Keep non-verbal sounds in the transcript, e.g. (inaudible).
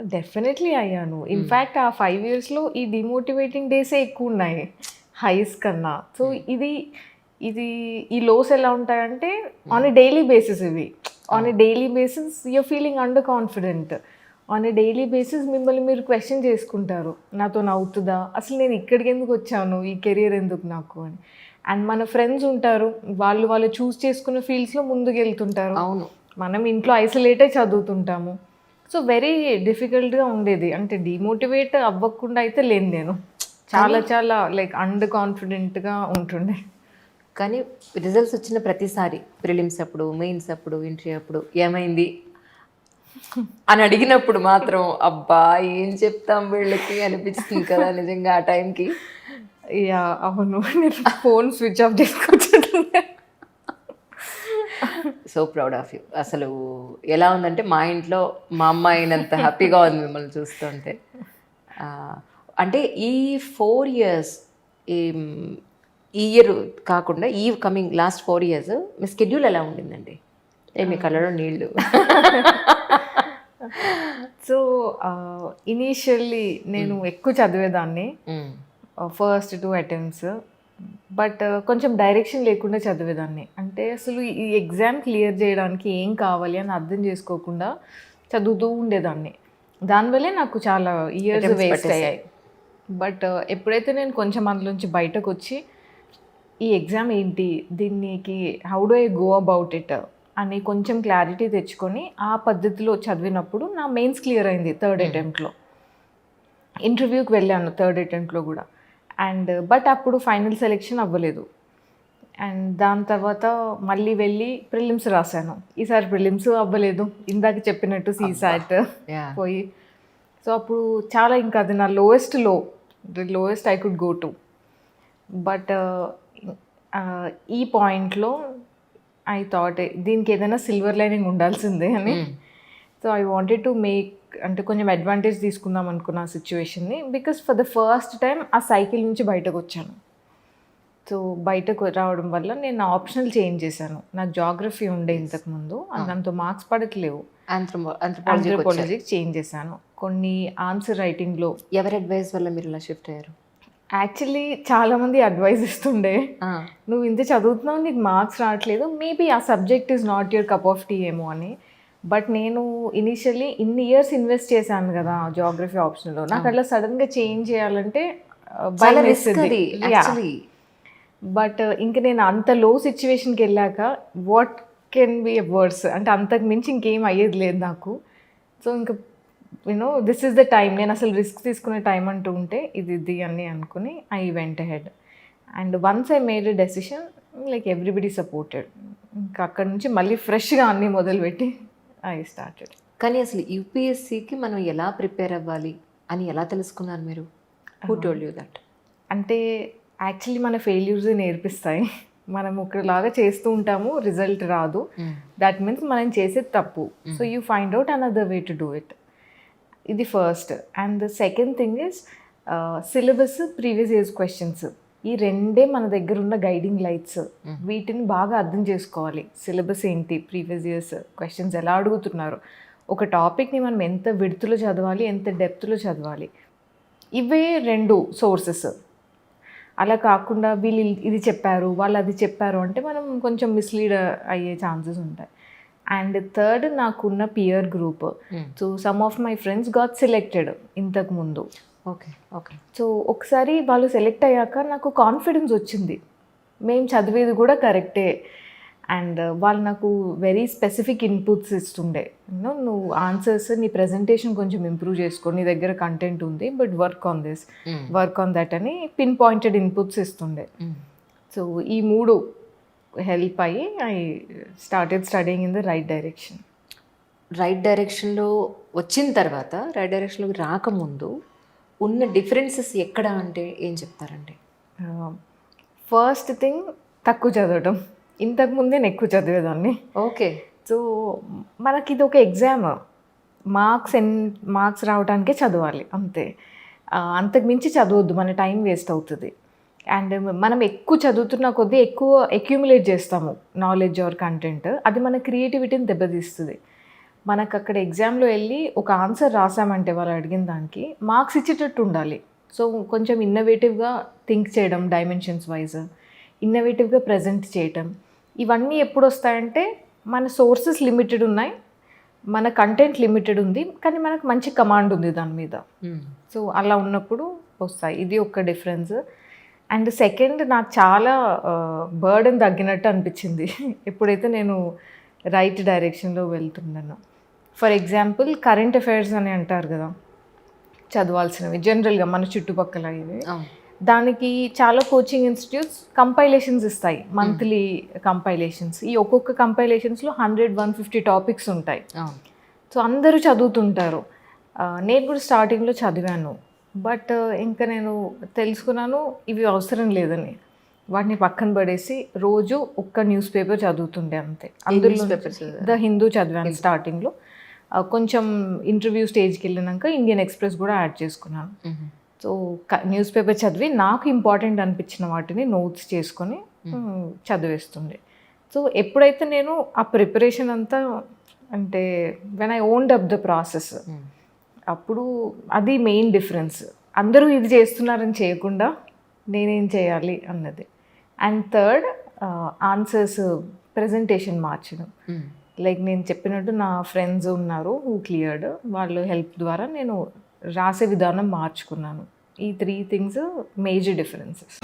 Definitely అయ్యాను. In fact ఆ five ఇయర్స్లో ఈ డిమోటివేటింగ్ డేసే ఎక్కువ ఉన్నాయి. హైస్ కన్నా. సో ఇది ఇది ఈ లోస్ ఎలా ఉంటాయంటే ఆన్ ఎ డైలీ బేసిస్ ఇవి. On a daily basis your feeling under confident on a daily basis మిమ్మల్ని మీరు క్వశ్చన్ చేసుకుంటారు. నాతో నవ్వుతుందా? అసలు నేను ఇక్కడికి ఎందుకు వచ్చాను? ఈ కెరియర్ ఎందుకు నాకు? అని. అండ్ మన ఫ్రెండ్స్ ఉంటారు. వాళ్ళు వాళ్ళు చూస్ చేసుకున్న ఫీల్డ్స్లో ముందుకు వెళ్తుంటారు అవును. మనం ఇంట్లో ఐసోలేటే చదువుతుంటాము. సో వెరీ డిఫికల్ట్గా ఉండేది. అంటే డిమోటివేట్ అవ్వకుండా అయితే లేను నేను. చాలా చాలా లైక్ అండర్ కాన్ఫిడెంట్గా ఉంటుండే. కానీ రిజల్ట్స్ వచ్చిన ప్రతిసారి ప్రిలిమ్స్ అప్పుడు మెయిన్స్ అప్పుడు ఇంటర్వ్యూ అప్పుడు ఏమైంది? అని అడిగినప్పుడు మాత్రం అబ్బా ఏం చెప్తాం వీళ్ళకి అనిపిస్తుంది కదా నిజంగా ఆ టైంకి. యా అవును. (laughs) నేను ఫోన్ స్విచ్ ఆఫ్ చేసుకొచ్చుంటుండే సో ప్రౌడ్ ఆఫ్ యూ. అసలు ఎలా ఉందంటే మా ఇంట్లో మా అమ్మ అయినంత (laughs) హ్యాపీగా ఉంది మిమ్మల్ని చూస్తుంటే అంటే ఈ ఫోర్ ఇయర్స్ ఈ ఈ ఇయర్ కాకుండా ఈ కమింగ్ లాస్ట్ ఫోర్ ఇయర్స్ మీ స్కెడ్యూల్ ఎలా ఉండిందండి? ఏ మీ కళ్ళలో నీళ్ళు? (laughs) సో ఇనీషియల్లీ నేను ఎక్కువ చదివేదాన్ని. ఫస్ట్ టూ అటెంప్ట్స్ బట్ కొంచెం డైరెక్షన్ లేకుండా చదివేదాన్ని. అంటే అసలు ఈ ఎగ్జామ్ క్లియర్ చేయడానికి ఏం కావాలి అని అర్థం చేసుకోకుండా చదువుతూ ఉండేదాన్ని. దానివల్లే నాకు చాలా ఇయర్స్ వేస్ట్. అయ్యాయి. బట్ ఎప్పుడైతే నేను కొంచెం అందులోంచి బయటకు వచ్చి ఈ ఎగ్జామ్ ఏంటి? దీనికి how do I go about it అని కొంచెం క్లారిటీ తెచ్చుకొని ఆ పద్ధతిలో చదివినప్పుడు నా మెయిన్స్ క్లియర్ అయింది థర్డ్ అటెంప్ట్లో. ఇంటర్వ్యూకి వెళ్ళాను థర్డ్ అటెంప్ట్లో కూడా. అండ్ బట్ అప్పుడు ఫైనల్ సెలెక్షన్ అవ్వలేదు. అండ్ దాని తర్వాత మళ్ళీ వెళ్ళి ప్రిలిమ్స్ రాశాను. ఈసారి ప్రిలిమ్స్ అవ్వలేదు. ఇందాక చెప్పినట్టు సీసాట్. పోయి. సో అప్పుడు చాలా ఇంకా అది నా లోయెస్ట్లో the lowest I could go to but ఈ పాయింట్లో ఐ థాట్ దీనికి ఏదైనా సిల్వర్ లైనింగ్ ఉండాల్సిందే అని. So I wanted to make అంటే కొంచెం అడ్వాంటేజ్ తీసుకుందాం అనుకున్న ఆ సిచ్యువేషన్ని because for the first time ఆ సైకిల్ నుంచి బయటకు వచ్చాను. సో బయటకు రావడం వల్ల నేను నా ఆప్షనల్ చేంజ్ చేశాను. నాకు జాగ్రఫీ ఉండే ఇంతకుముందు దాంతో మార్క్స్ పడట్లేవు. ఆంథ్రోపాలజీకి చేంజ్ చేశాను. కొన్ని ఆన్సర్ రైటింగ్లో ఎవరి అడ్వైస్ వల్ల మీరు ఇలా షిఫ్ట్ అయ్యారు? యాక్చువల్లీ చాలామంది అడ్వైస్ ఇస్తుండే. నువ్వు ఇంత చదువుతున్నావు నీకు మార్క్స్ రావట్లేదు. మేబీ ఆ subject is not your cup of tea ఏమో అని. బట్ నేను ఇనిషియల్లీ ఇన్ని ఇయర్స్ ఇన్వెస్ట్ చేశాను కదా జాగ్రఫీ ఆప్షన్లో నాకు అట్లా సడన్గా చేంజ్ చేయాలంటే బట్ ఇంక నేను అంత లో సిచ్యువేషన్కి వెళ్ళాక వాట్ కెన్ బి వర్డ్స్ అంటే అంతకు మించి ఇంకేం అయ్యేది లేదు నాకు. సో ఇంకా you know this is the time నేను అసలు రిస్క్ తీసుకునే టైం అంటూ ఉంటే ఇది ఇది అని అనుకుని I went ahead and once I made a decision like everybody supported ఇంకా అక్కడ నుంచి మళ్ళీ ఫ్రెష్గా అన్నీ మొదలుపెట్టి ఐ స్టార్టెడ్. కానీ అసలు యూపీఎస్సికి మనం ఎలా ప్రిపేర్ అవ్వాలి అని ఎలా తెలుసుకున్నారు మీరు? హూ టోల్డ్ యూ దట్ అంటే యాక్చువల్లీ మన ఫెయిల్యూర్స్ నేర్పిస్తాయి. మనం ఒకలాగా చేస్తూ ఉంటాము రిజల్ట్ రాదు. దట్ మీన్స్ మనం చేసేది తప్పు. So you find out another way to do it ఇది first and the second thing is syllabus previous years questions ఈ రెండే మన దగ్గర ఉన్న గైడింగ్ లైట్స్ వీటిని బాగా అర్థం చేసుకోవాలి. సిలబస్ ఏంటి ప్రీవియస్ ఇయర్స్ క్వశ్చన్స్ ఎలా అడుగుతున్నారు? ఒక టాపిక్ని మనం ఎంత విడుతులో చదవాలి ఎంత డెప్త్లో చదవాలి? ఇవే రెండు సోర్సెస్ అలా కాకుండా వీళ్ళు ఇది చెప్పారు వాళ్ళు అది చెప్పారు అంటే మనం కొంచెం మిస్లీడ్ అయ్యే ఛాన్సెస్ ఉంటాయి. అండ్ థర్డ్ నాకున్న peer group so some of my friends got selected ఇంతకు ముందు. Okay okay. సో ఒకసారి వాళ్ళు సెలెక్ట్ అయ్యాక నాకు కాన్ఫిడెన్స్ వచ్చింది. మేము చదివేది కూడా కరెక్టే అండ్ వాళ్ళు నాకు వెరీ స్పెసిఫిక్ ఇన్పుట్స్ ఇస్తుండే. నువ్వు ఆన్సర్స్ నీ ప్రజెంటేషన్ కొంచెం ఇంప్రూవ్ చేసుకో. నీ దగ్గర కంటెంట్ ఉంది but work on this work on that అని పిన్ పాయింటెడ్ ఇన్పుట్స్ ఇస్తుండే సో ఈ మూడు హెల్ప్ అయ్యి I started studying in the right direction right డైరెక్షన్లో వచ్చిన తర్వాత రైట్ డైరెక్షన్లోకి రాకముందు ఉన్న డిఫరెన్సెస్ ఎక్కడ అంటే ఏం చెప్తారండి? ఫస్ట్ థింగ్ తక్కువ చదవడం ఇంతకుముందే నేను ఎక్కువ చదివేదాన్ని. ఓకే. సో మనకి ఇది ఒక ఎగ్జామ్ మార్క్స్ ఎన్ మార్క్స్ రావడానికే చదవాలి అంతే. అంతకు మించి చదవద్దు మన టైం వేస్ట్ అవుతుంది. అండ్ మనం ఎక్కువ చదువుతున్న కొద్దీ ఎక్కువ అక్యూములేట్ చేస్తాము నాలెడ్జ్ ఆర్ కంటెంట్ అది మన క్రియేటివిటీని దెబ్బతీస్తుంది. మనకు అక్కడ ఎగ్జామ్లో వెళ్ళి ఒక ఆన్సర్ రాసామంటే వాళ్ళు అడిగిన దానికి మార్క్స్ ఇచ్చేటట్టు ఉండాలి. సో కొంచెం ఇన్నోవేటివ్గా థింక్ చేయడం డైమెన్షన్స్ వైజ్ ఇన్నోవేటివ్గా ప్రజెంట్ చేయటం ఇవన్నీ ఎప్పుడు వస్తాయంటే మన సోర్సెస్ లిమిటెడ్ ఉన్నాయి మన కంటెంట్ లిమిటెడ్ ఉంది కానీ మనకు మంచి కమాండ్ ఉంది దాని మీద. సో అలా ఉన్నప్పుడు వస్తాయి. ఇది ఒక డిఫరెన్స్ అండ్ సెకండ్ నాకు చాలా బర్డెన్ తగ్గినట్టు అనిపించింది. (laughs) ఎప్పుడైతే నేను రైట్ డైరెక్షన్లో వెళ్తున్నాను. ఫర్ ఎగ్జాంపుల్ కరెంట్ అఫైర్స్ అని అంటారు కదా చదవాల్సినవి జనరల్గా మన చుట్టుపక్కల ఇవి. దానికి చాలా కోచింగ్ ఇన్స్టిట్యూట్స్ కంపైలేషన్స్ ఇస్తాయి మంత్లీ కంపైలేషన్స్. ఈ ఒక్కొక్క కంపైలేషన్స్లో హండ్రెడ్ వన్ ఫిఫ్టీ టాపిక్స్ ఉంటాయి. సో అందరూ చదువుతుంటారు. నేను కూడా స్టార్టింగ్లో చదివాను. బట్ ఇంకా నేను తెలుసుకున్నాను ఇవి అవసరం లేదని. వాటిని పక్కన పడేసి రోజు ఒక్క న్యూస్ పేపర్ చదువుతుండే అంతే. అందులో? ద హిందూ చదివాను స్టార్టింగ్లో. కొంచెం ఇంటర్వ్యూ స్టేజ్కి వెళ్ళినాక ఇండియన్ ఎక్స్ప్రెస్ కూడా యాడ్ చేసుకున్నాను. సో న్యూస్ పేపర్ చదివి నాకు ఇంపార్టెంట్ అనిపించిన వాటిని నోట్స్ చేసుకొని చదివేస్తుండే. సో ఎప్పుడైతే నేను ఆ ప్రిపరేషన్ అంతా అంటే when I owned up the process అప్పుడు అది మెయిన్ డిఫరెన్స్. అందరూ ఇది చేస్తున్నారని చేయకుండా నేనేం చేయాలి అన్నది. అండ్ థర్డ్ ఆన్సర్స్ ప్రజెంటేషన్ మార్చడం. లైక్ నేను చెప్పినట్టు నా ఫ్రెండ్స్ ఉన్నారు హూ క్లియర్డ్. వాళ్ళ హెల్ప్ ద్వారా నేను రాసే విధానం మార్చుకున్నాను. ఈ త్రీ థింగ్స్ మేజర్ డిఫరెన్సెస్.